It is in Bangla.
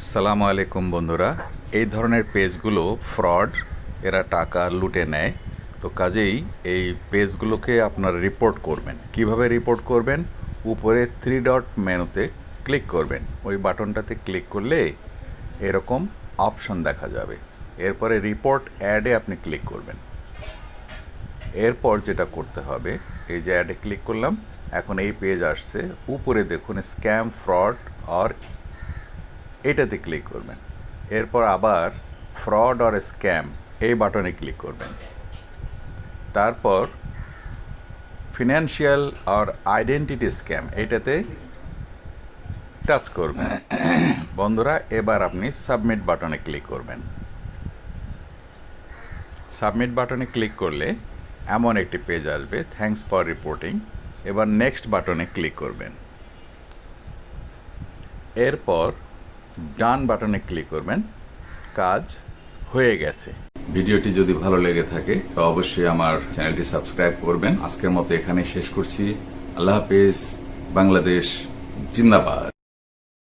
আসসালামু আলাইকুম বন্ধুরা। এই ধরনের পেজগুলো ফ্রড, এরা টাকা লুটে নেয়। তো কাজেই এই পেজগুলোকে আপনারা রিপোর্ট করবেন। কীভাবে রিপোর্ট করবেন? উপরে থ্রি ডট মেনুতে ক্লিক করবেন। ওই বাটনটাতে ক্লিক করলে এরকম অপশন দেখা যাবে। এরপরে রিপোর্ট অ্যাডে আপনি ক্লিক করবেন। এরপর যেটা করতে হবে, এই যে অ্যাডে ক্লিক করলাম, এখন এই পেজ আসছে। উপরে দেখুন স্ক্যাম ফ্রড আর এটাতে ক্লিক করবেন। এরপর আবার ফ্রড অর স্ক্যাম এই বাটনে ক্লিক করবেন। তারপর ফিনান্সিয়াল আর আইডেন্টিটি স্ক্যাম এটাতে টাচ করবেন। বন্ধুরা, এবার আপনি সাবমিট বাটনে ক্লিক করবেন। সাবমিট বাটনে ক্লিক করলে এমন একটি পেজ আসবে থ্যাংকস ফর রিপোর্টিং এবার নেক্সট বাটনে ক্লিক করবেন। এরপর ডান বাটনে ক্লিক করবেন, কাজ হয়ে গেছে। ভিডিওটি যদি ভালো লেগে থাকে তো অবশ্যই আমার চ্যানেলটি সাবস্ক্রাইব করবেন। আজকের মতো এখানে শেষ করছি। আল্লাহ হাফেজ, বাংলাদেশ, জিন্দাবাদ।